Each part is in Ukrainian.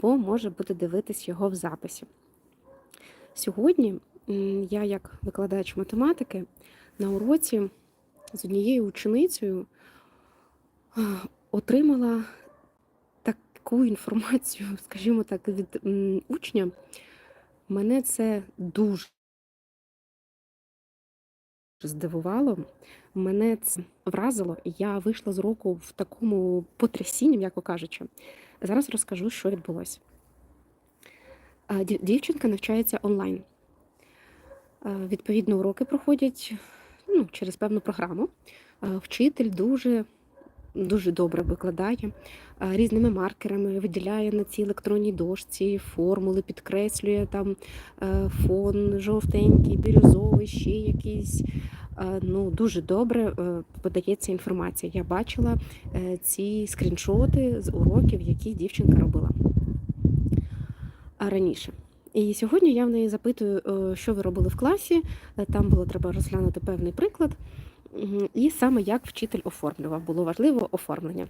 бо може буде дивитись його в записі. Сьогодні я, як викладач математики, на уроці з однією ученицею отримала таку інформацію, скажімо так, від учня. Мене це дуже здивувало, мене це вразило, і я вийшла з року в такому потрясінні, м'яко кажучи. Зараз розкажу, що відбулося. Дівчинка навчається онлайн. Відповідно, уроки проходять ну, через певну програму. Вчитель дуже дуже добре викладає різними маркерами, виділяє на цій електронній дошці формули, підкреслює там е, фон жовтенький, бірюзовий, ще якийсь. Ну, Дуже добре е, подається інформація. Я бачила е, ці скріншоти з уроків, які дівчинка робила раніше. І сьогодні я в неї запитую, що ви робили в класі. Там було треба розглянути певний приклад. І саме як вчитель оформлював, було важливо оформлення.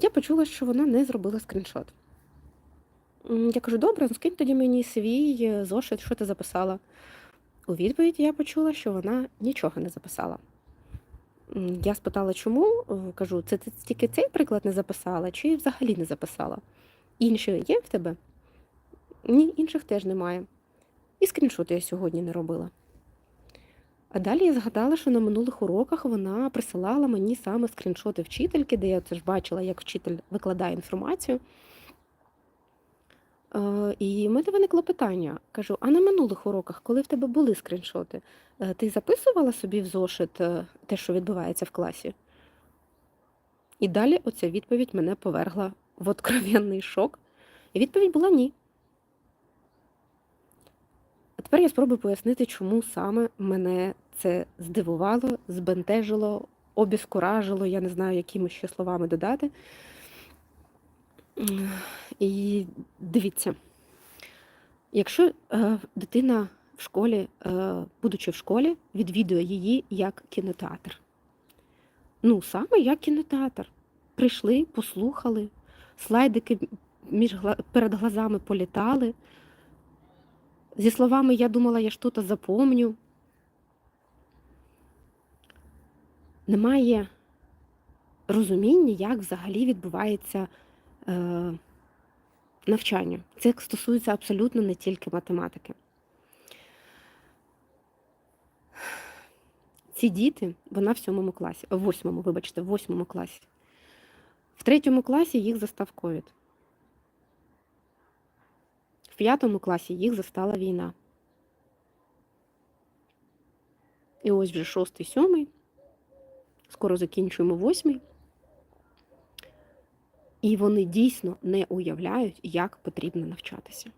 Я почула, що вона не зробила скріншот. Я кажу, добре, ну скинь тоді мені свій е, зошит, що ти записала. У відповідь я почула, що вона нічого не записала. Я спитала, чому, е, кажу, це ти тільки цей приклад не записала, чи взагалі не записала? Інші є в тебе? Ні, інших теж немає. І скріншоти я сьогодні не робила. А далі я згадала, що на минулих уроках вона присилала мені саме скріншоти вчительки, де я це ж бачила, як вчитель викладає інформацію. Е, і в мене виникло питання. Кажу: а на минулих уроках, коли в тебе були скріншоти, е, ти записувала собі в зошит е, те, що відбувається в класі? І далі оця відповідь мене повергла в откровенний шок. І відповідь була ні. А тепер я спробую пояснити, чому саме мене це здивувало, збентежило, обіскуражило, я не знаю, якими ще словами додати. І дивіться, якщо е, дитина в школі, е, будучи в школі, відвідує її як кінотеатр. Ну, саме як кінотеатр. Прийшли, послухали, слайдики між, перед глазами політали. Зі словами я думала, я тут запомню. Немає розуміння, як взагалі відбувається е, навчання. Це стосується абсолютно не тільки математики. Ці діти, вона в сьомому класі, в восьмому, вибачте, в восьмому класі. В третьому класі їх застав ковід. В п'ятому класі їх застала війна. І ось вже шостий, сьомий, скоро закінчуємо восьмий. І вони дійсно не уявляють, як потрібно навчатися.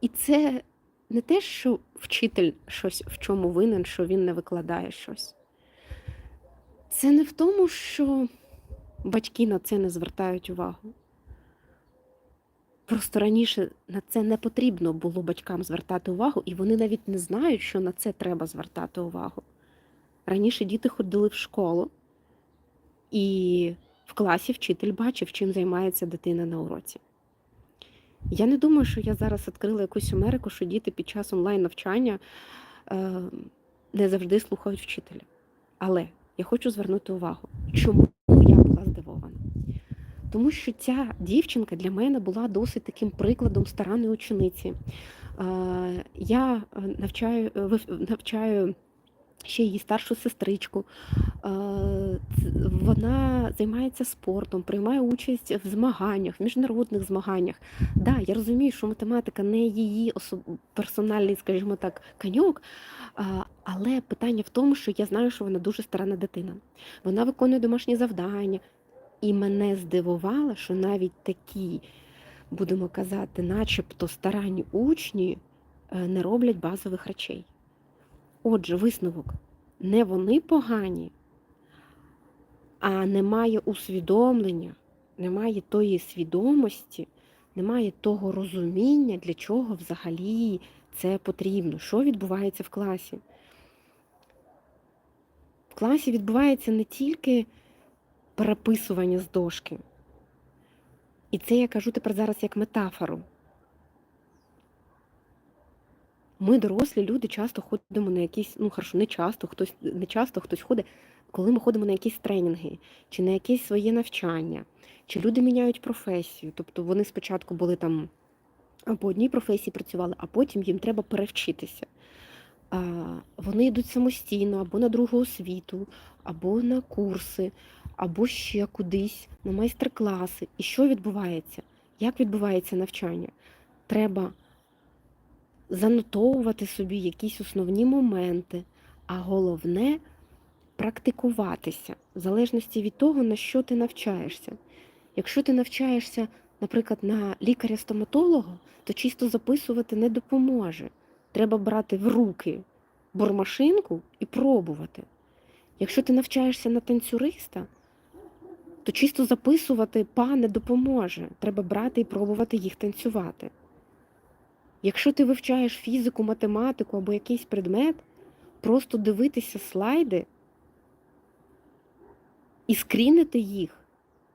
І це не те, що вчитель щось в чому винен, що він не викладає щось. Це не в тому, що батьки на це не звертають увагу. Просто раніше на це не потрібно було батькам звертати увагу, і вони навіть не знають, що на це треба звертати увагу. Раніше діти ходили в школу, і в класі вчитель бачив, чим займається дитина на уроці. Я не думаю, що я зараз відкрила якусь Америку, що діти під час онлайн-навчання е, не завжди слухають вчителя. Але я хочу звернути увагу, чому я була здивована. Тому що ця дівчинка для мене була досить таким прикладом старанної учениці. Е, я е, навчаю, навчаю ще її старшу сестричку. Е, вона займається спортом, приймає участь в змаганнях, в міжнародних змаганнях. Да, я розумію, що математика не її персональний, скажімо так, каньок. Але питання в тому, що я знаю, що вона дуже старана дитина. Вона виконує домашні завдання. І мене здивувало, що навіть такі, будемо казати, начебто старанні учні е, не роблять базових речей. Отже, висновок, не вони погані, а немає усвідомлення, немає тої свідомості, немає того розуміння, для чого взагалі це потрібно, що відбувається в класі. В класі відбувається не тільки переписування з дошки. І це я кажу тепер зараз як метафору. Ми, дорослі люди, часто ходимо на якісь, ну хорошо, не часто, хтось не часто хтось ходить, коли ми ходимо на якісь тренінги, чи на якесь своє навчання, чи люди міняють професію. Тобто вони спочатку були там по одній професії працювали, а потім їм треба перевчитися. Вони йдуть самостійно або на другу освіту, або на курси, або ще кудись, на майстер-класи. І що відбувається? Як відбувається навчання? Треба занотовувати собі якісь основні моменти, а головне практикуватися, в залежності від того, на що ти навчаєшся. Якщо ти навчаєшся, наприклад, на лікаря-стоматолога, то чисто записувати не допоможе. Треба брати в руки бормашинку і пробувати. Якщо ти навчаєшся на танцюриста, то чисто записувати па не допоможе. Треба брати і пробувати їх танцювати. Якщо ти вивчаєш фізику, математику або якийсь предмет, просто дивитися слайди і скрінити їх,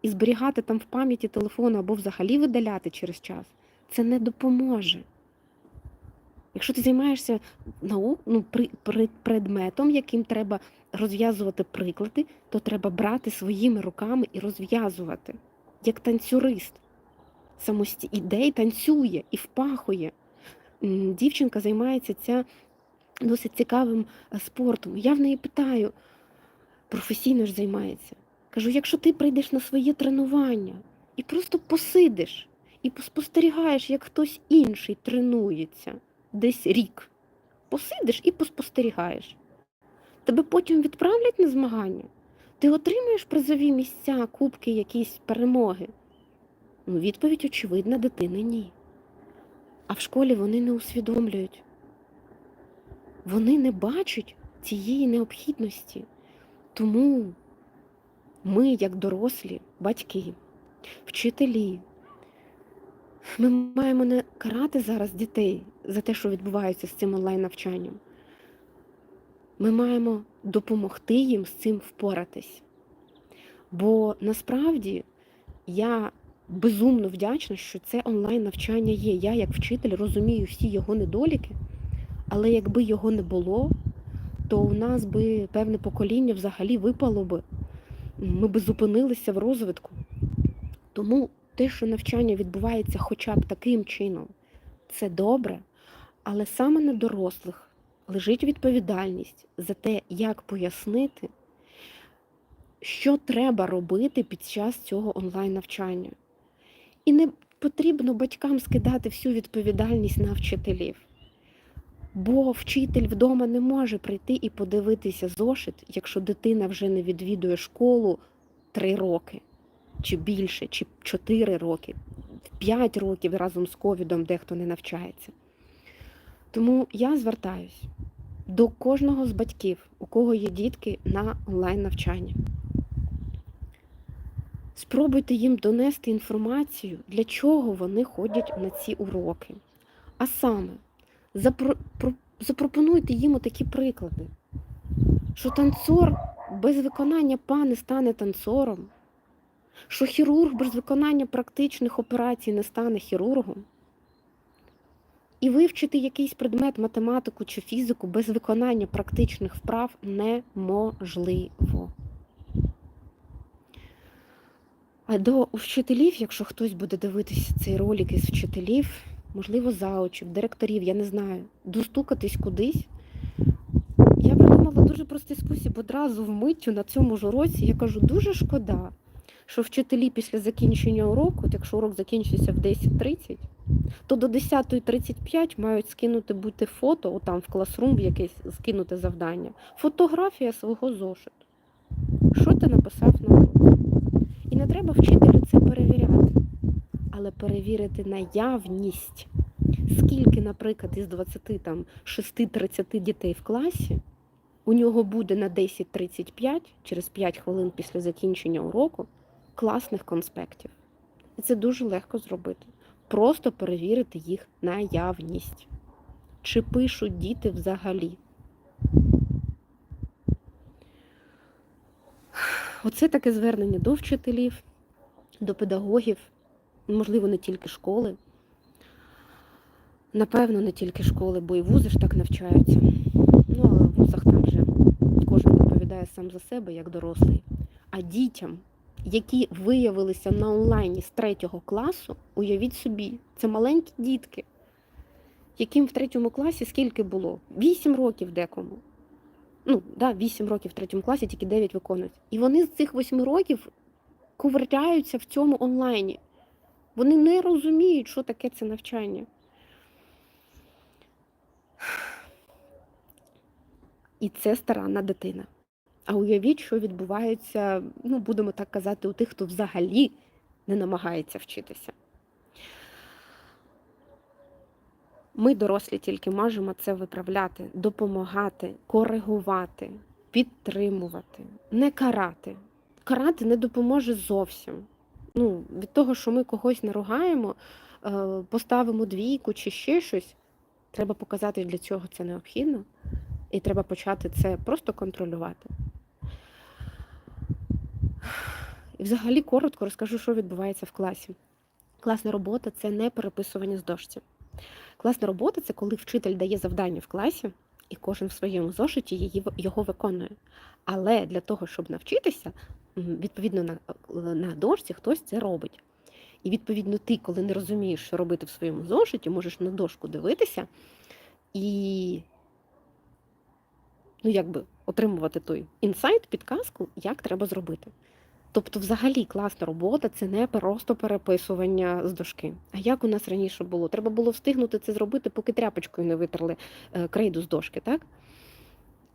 і зберігати там в пам'яті телефону або взагалі видаляти через час, це не допоможе. Якщо ти займаєшся наук, ну, при, при, предметом, яким треба розв'язувати приклади, то треба брати своїми руками і розв'язувати, як танцюрист. Самості... Іде танцює, і впахує. Дівчинка займається ця досить цікавим е, спортом. Я в неї питаю, професійно ж займається. Кажу, якщо ти прийдеш на своє тренування і просто посидиш, і поспостерігаєш, як хтось інший тренується десь рік, посидиш і поспостерігаєш. Тебе потім відправлять на змагання, ти отримаєш призові місця, кубки, якісь перемоги. Ну, відповідь очевидна, дитини ні. А в школі вони не усвідомлюють. Вони не бачать цієї необхідності. Тому ми, як дорослі, батьки, вчителі, ми маємо не карати зараз дітей за те, що відбувається з цим онлайн-навчанням. Ми маємо допомогти їм з цим впоратись. Бо насправді я безумно вдячна, що це онлайн-навчання є. Я, як вчитель, розумію всі його недоліки, але якби його не було, то у нас би певне покоління взагалі випало би, ми би зупинилися в розвитку. Тому те, що навчання відбувається хоча б таким чином, це добре, але саме на дорослих лежить відповідальність за те, як пояснити, що треба робити під час цього онлайн-навчання. І не потрібно батькам скидати всю відповідальність на вчителів. Бо вчитель вдома не може прийти і подивитися зошит, якщо дитина вже не відвідує школу три роки, чи більше, чи чотири роки, п'ять років разом з ковідом дехто не навчається. Тому я звертаюсь до кожного з батьків, у кого є дітки на онлайн-навчанні. Спробуйте їм донести інформацію, для чого вони ходять на ці уроки. А саме, запро... запропонуйте їм такі приклади, що танцор без виконання па не стане танцором, що хірург без виконання практичних операцій не стане хірургом. І вивчити якийсь предмет, математику чи фізику без виконання практичних вправ неможливо. А до вчителів, якщо хтось буде дивитися цей ролик із вчителів, можливо, заочів, директорів, я не знаю, достукатись кудись. Я придумала дуже простий спосіб одразу вмиттю на цьому ж уроці. Я кажу, дуже шкода, що вчителі після закінчення уроку, от якщо урок закінчується в 10.30, то до 10.35 мають скинути бути фото, отам в класрум якесь скинути завдання. Фотографія свого зошиту. Що ти написав на уроці? І не треба вчителю це перевіряти, але перевірити наявність. Скільки, наприклад, із 26-30 дітей в класі у нього буде на 10.35 через 5 хвилин після закінчення уроку класних конспектів. І це дуже легко зробити. Просто перевірити їх наявність. Чи пишуть діти взагалі? Оце таке звернення до вчителів, до педагогів, можливо, не тільки школи. Напевно, не тільки школи, бо і вузи ж так навчаються. Ну, але в вузах там вже кожен відповідає сам за себе, як дорослий. А дітям, які виявилися на онлайні з третього класу, уявіть собі, це маленькі дітки, яким в третьому класі скільки було? Вісім років декому. Ну, да, 8 років в третьому класі, тільки 9 виконують. І вони з цих 8 років ковиряються в цьому онлайні. Вони не розуміють, що таке це навчання. І це старанна дитина. А уявіть, що відбувається, ну, будемо так казати, у тих, хто взагалі не намагається вчитися. Ми, дорослі, тільки можемо це виправляти, допомагати, коригувати, підтримувати, не карати. Карати не допоможе зовсім. Ну, від того, що ми когось наругаємо, е, поставимо двійку чи ще щось, треба показати, для цього це необхідно, і треба почати це просто контролювати. І взагалі коротко розкажу, що відбувається в класі. Класна робота це не переписування з дошці. Класна робота це коли вчитель дає завдання в класі, і кожен в своєму зошиті її, його виконує. Але для того, щоб навчитися, відповідно на, на дошці хтось це робить. І відповідно, ти, коли не розумієш, що робити в своєму зошиті, можеш на дошку дивитися і ну, якби отримувати той інсайт, підказку, як треба зробити. Тобто, взагалі, класна робота це не просто переписування з дошки. А як у нас раніше було? Треба було встигнути це зробити, поки тряпочкою не витерли е, крейду з дошки, так?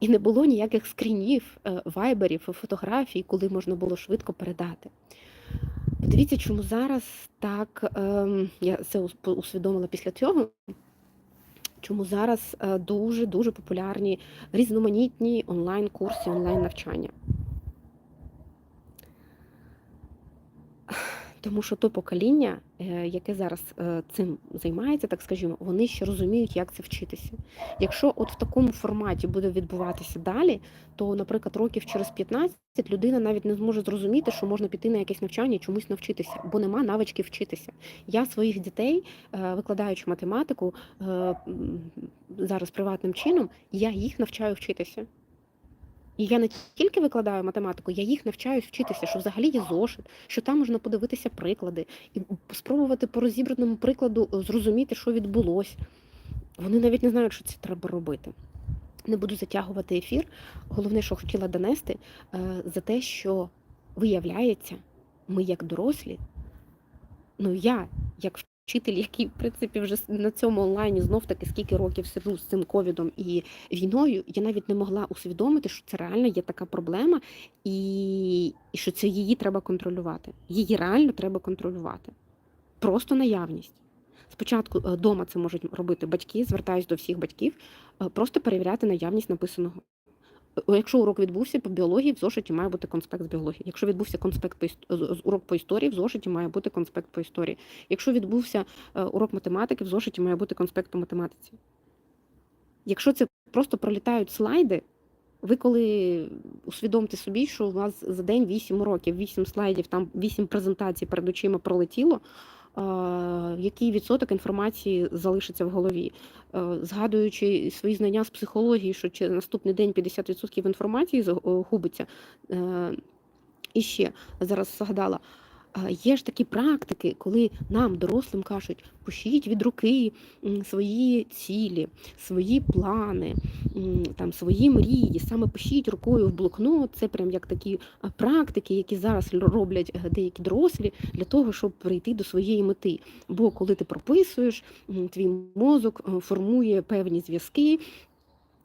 І не було ніяких скрінів, е, вайберів, фотографій, коли можна було швидко передати. Подивіться, чому зараз так, ем, я це усвідомила після цього. Чому зараз дуже дуже популярні різноманітні онлайн-курси, онлайн-навчання? Тому що то покоління, е, яке зараз е, цим займається, так скажімо, вони ще розуміють, як це вчитися. Якщо от в такому форматі буде відбуватися далі, то, наприклад, років через 15 людина навіть не зможе зрозуміти, що можна піти на якесь навчання і чомусь навчитися, бо нема навички вчитися. Я своїх дітей, е, викладаючи математику зараз приватним чином, я їх навчаю вчитися. І я не тільки викладаю математику, я їх навчаюсь вчитися, що взагалі є зошит, що там можна подивитися приклади і спробувати по розібраному прикладу е, зрозуміти, що відбулося. Вони навіть не знають, що це треба робити. Не буду затягувати ефір. Головне, що хотіла донести, е, за те, що виявляється, ми як дорослі, ну я, як вчитель, який, в принципі, вже на цьому онлайні знов таки скільки років сиджу з цим ковідом і війною, я навіть не могла усвідомити, що це реально є така проблема, і, і що це її треба контролювати. Її реально треба контролювати. Просто наявність. Спочатку вдома це можуть робити батьки, звертаюсь до всіх батьків, е, просто перевіряти наявність написаного. Е, Якщо урок відбувся по біології, в зошиті має бути конспект з біології. Якщо відбувся конспект по урок по історії, в зошиті має бути конспект по історії. Якщо відбувся е, урок математики, в зошиті має бути конспект по математиці. Якщо це просто пролітають слайди, ви коли усвідомте собі, що у вас за день 8 уроків, 8 слайдів, там 8 презентацій перед очима пролетіло, який відсоток інформації залишиться в голові? Е, Згадуючи свої знання з психології, що через наступний день 50% інформації губиться. Е, І ще зараз згадала. Є ж такі практики, коли нам, дорослим, кажуть, пишіть від руки свої цілі, свої плани, там, свої мрії. Саме пишіть рукою в блокнот. Це прям як такі практики, які зараз роблять е, деякі дорослі для того, щоб прийти до своєї мети. Бо коли ти прописуєш, твій мозок е, формує певні зв'язки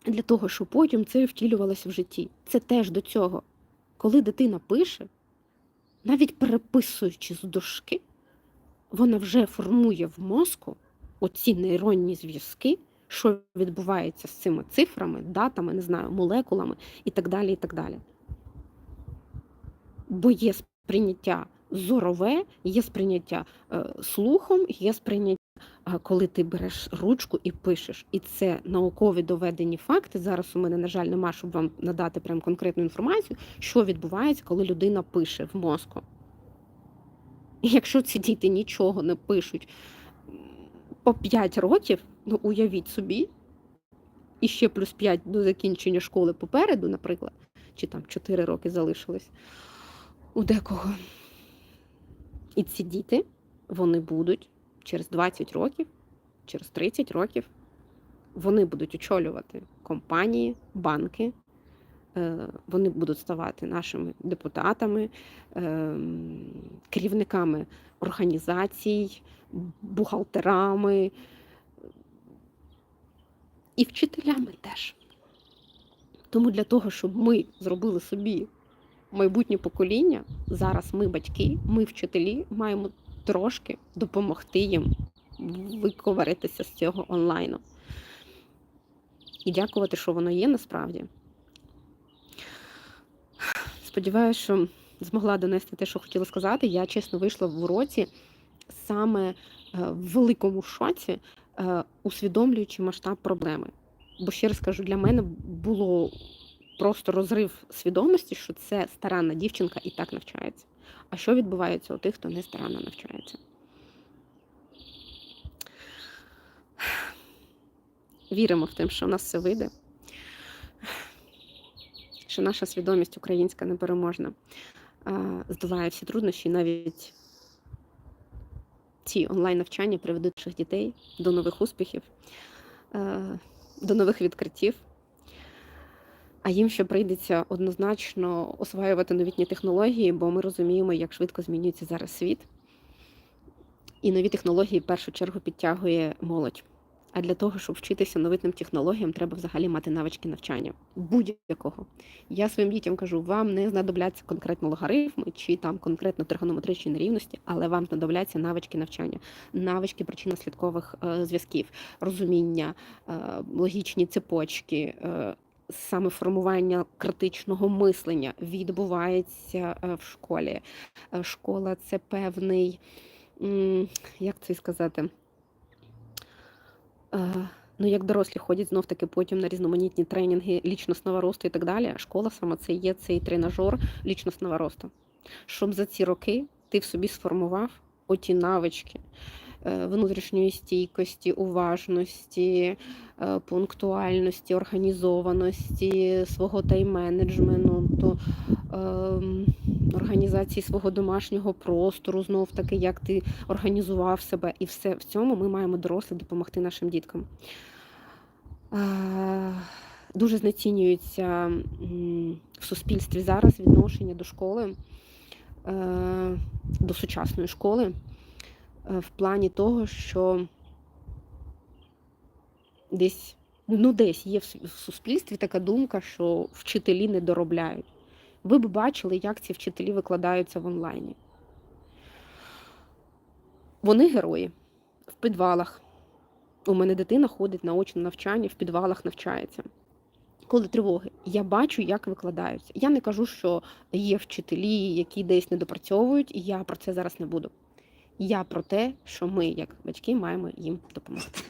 для того, щоб потім це втілювалося в житті. Це теж до цього. Коли дитина пише, навіть переписуючи з дошки, вона вже формує в мозку оці нейронні зв'язки, що відбувається з цими цифрами, датами, не знаю, молекулами і так далі. і так далі. Бо є сприйняття зорове, є сприйняття е, слухом, є сприйняття коли ти береш ручку і пишеш. І це наукові доведені факти. Зараз у мене, на жаль, нема, щоб вам надати прям конкретну інформацію, що відбувається, коли людина пише в мозку. І якщо ці діти нічого не пишуть по 5 років, ну уявіть собі, і ще плюс 5 до закінчення школи попереду, наприклад, чи там 4 роки залишилось у декого. І ці діти, вони будуть через 20 років, через 30 років, вони будуть очолювати компанії, банки, е, вони будуть ставати нашими депутатами, ем, керівниками організацій, бухгалтерами і вчителями теж. Тому для того, щоб ми зробили собі майбутнє покоління, зараз ми, батьки, ми, вчителі, маємо трошки допомогти їм виковаритися з цього онлайну. І дякувати, що воно є насправді. Сподіваюся, що змогла донести те, що хотіла сказати. Я чесно вийшла в уроці саме е, в великому шоці, е, усвідомлюючи масштаб проблеми. Бо ще раз кажу, для мене було просто розрив свідомості, що це старанна дівчинка і так навчається. А що відбувається у тих, хто не старанно навчається? Віримо в те, що в нас все вийде, що наша свідомість українська непереможна здолає всі труднощі, навіть ці онлайн-навчання приведуть наших дітей до нових успіхів, е, до нових відкриттів. А їм ще прийдеться однозначно осваювати новітні технології, бо ми розуміємо, як швидко змінюється зараз світ. І нові технології в першу чергу підтягує молодь. А для того, щоб вчитися новітним технологіям, треба взагалі мати навички навчання будь-якого. Я своїм дітям кажу, вам не знадобляться конкретно логарифми чи там конкретно тригонометричні нерівності, але вам знадобляться навички навчання, навички причинно-слідкових е, зв'язків, розуміння, е, логічні цепочки. Е, Саме формування критичного мислення відбувається е, в школі. Е, Школа це певний, як це сказати, Е, Ну, як дорослі ходять знов таки потім на різноманітні тренінги лічностного росту і так далі. Школа саме це є цей тренажер лічностного росту. Щоб за ці роки ти в собі сформував оті навички внутрішньої стійкості, уважності, е, пунктуальності, організованості, свого тайм-менеджменту, ем, організації свого домашнього простору, знов таки, як ти організував себе, і все в цьому ми маємо дорослі допомогти нашим діткам. Е, Дуже знецінюється в суспільстві зараз відношення до школи, е, до сучасної школи, е, в плані того, що десь, ну десь є в в суспільстві така думка, що вчителі не доробляють. Ви б бачили, як ці вчителі викладаються в онлайні. Вони герої в підвалах. У мене дитина ходить на очне навчання, в підвалах навчається. Коли тривоги, я бачу, як викладаються. Я не кажу, що є вчителі, які десь не допрацьовують, і я про це зараз не буду. Я про те, що ми, як батьки, маємо їм допомогти.